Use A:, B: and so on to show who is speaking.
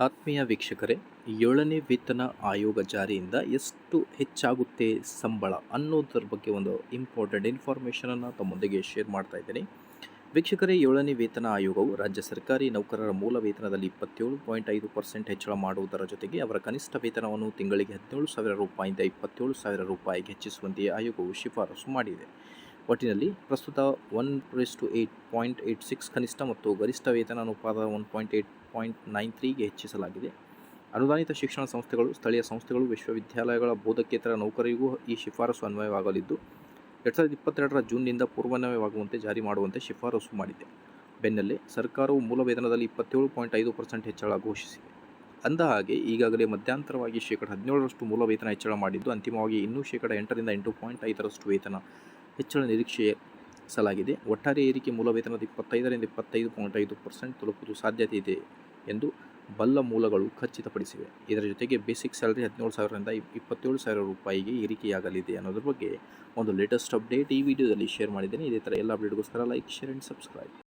A: ಆತ್ಮೀಯ ವೀಕ್ಷಕರೇ, ಏಳನೇ ವೇತನ ಆಯೋಗ ಜಾರಿಯಿಂದ ಎಷ್ಟು ಹೆಚ್ಚಾಗುತ್ತೆ ಸಂಬಳ ಅನ್ನೋದ್ರ ಬಗ್ಗೆ ಒಂದು ಇಂಪಾರ್ಟೆಂಟ್ ಇನ್ಫಾರ್ಮೇಷನನ್ನು ತಮ್ಮೊಂದಿಗೆ ಶೇರ್ ಮಾಡ್ತಾ ಇದ್ದೀನಿ. ವೀಕ್ಷಕರೇ, ಏಳನೇ ವೇತನ ಆಯೋಗವು ರಾಜ್ಯ ಸರ್ಕಾರಿ ನೌಕರರ ಮೂಲ ವೇತನದಲ್ಲಿ ಇಪ್ಪತ್ತೇಳು ಪಾಯಿಂಟ್ ಐದು ಪರ್ಸೆಂಟ್ ಹೆಚ್ಚಳ ಮಾಡುವುದರ ಜೊತೆಗೆ ಅವರ ಕನಿಷ್ಠ ವೇತನವನ್ನು ತಿಂಗಳಿಗೆ ಹದಿನೇಳು ಸಾವಿರ ರೂಪಾಯಿಂದ ಇಪ್ಪತ್ತೇಳು ಸಾವಿರ ರೂಪಾಯಿಗೆ ಹೆಚ್ಚಿಸುವಂತೆ ಆಯೋಗವು ಶಿಫಾರಸು ಮಾಡಿದೆ. ಒಟ್ಟಿನಲ್ಲಿ ಪ್ರಸ್ತುತ one plus two eight point eight six ಕನಿಷ್ಠ ಮತ್ತು ಗರಿಷ್ಠ ವೇತನ ಅನುಪಾತ one point eight point nine ತ್ರೀಗೆ ಹೆಚ್ಚಿಸಲಾಗಿದೆ. ಅನುದಾನಿತ ಶಿಕ್ಷಣ ಸಂಸ್ಥೆಗಳು, ಸ್ಥಳೀಯ ಸಂಸ್ಥೆಗಳು, ವಿಶ್ವವಿದ್ಯಾಲಯಗಳ ಬೋಧಕೇತರ ನೌಕರಿಗೂ ಈ ಶಿಫಾರಸು ಅನ್ವಯವಾಗಲಿದ್ದು, ಎರಡು ಸಾವಿರದ ಇಪ್ಪತ್ತೆರಡರ ಜೂನ್ನಿಂದ ಪೂರ್ವನ್ವಯವಾಗುವಂತೆ ಜಾರಿ ಮಾಡುವಂತೆ ಶಿಫಾರಸು ಮಾಡಿದೆ. ಬೆನ್ನಲ್ಲೇ ಸರ್ಕಾರವು ಮೂಲ ವೇತನದಲ್ಲಿ ಇಪ್ಪತ್ತೇಳು ಪಾಯಿಂಟ್ ಐದು ಪರ್ಸೆಂಟ್ ಹೆಚ್ಚಳ ಘೋಷಿಸಿದೆ. ಅಂದ ಹಾಗೆ, ಈಗಾಗಲೇ ಮಧ್ಯಂತರವಾಗಿ ಶೇಕಡ ಹದಿನೇಳರಷ್ಟು ಮೂಲ ವೇತನ ಹೆಚ್ಚಳ ಮಾಡಿದ್ದು, ಅಂತಿಮವಾಗಿ ಇನ್ನೂ ಶೇಕಡ ಎಂಟರಿಂದ ಎಂಟು ಪಾಯಿಂಟ್ ಐದರಷ್ಟು ವೇತನ ಹೆಚ್ಚಳ ನಿರೀಕ್ಷಿಸಲಾಗಿದೆ ಒಟ್ಟಾರೆ ಏರಿಕೆ ಮೂಲ ವೇತನದ ಇಪ್ಪತ್ತೈದರಿಂದ ಇಪ್ಪತ್ತೈದು ಪಾಯಿಂಟ್ ಐದು ಪರ್ಸೆಂಟ್ ತಲುಪುವುದು ಸಾಧ್ಯತೆ ಇದೆ ಎಂದು ಬಲ್ಲ ಮೂಲಗಳು ಖಚಿತಪಡಿಸಿವೆ. ಇದರ ಜೊತೆಗೆ ಬೇಸಿಕ್ ಸ್ಯಾಲರಿ ಹದಿನೇಳು ಸಾವಿರದಿಂದ ಇಪ್ಪತ್ತೇಳು ಸಾವಿರ ರೂಪಾಯಿಗೆ ಏರಿಕೆಯಾಗಲಿದೆ ಅನ್ನೋದ್ರ ಬಗ್ಗೆ ಒಂದು ಲೇಟೆಸ್ಟ್ ಅಪ್ಡೇಟ್ ಈ ವಿಡಿಯೋದಲ್ಲಿ ಶೇರ್ ಮಾಡಿದ್ದೇನೆ. ಇದೇ ಥರ ಎಲ್ಲ ಅಪ್ಡೇಟ್ಗೋಸ್ಕರ ಲೈಕ್ ಶೇರ್ ಆ್ಯಂಡ್ ಸಬ್ಸ್ಕ್ರೈಬ್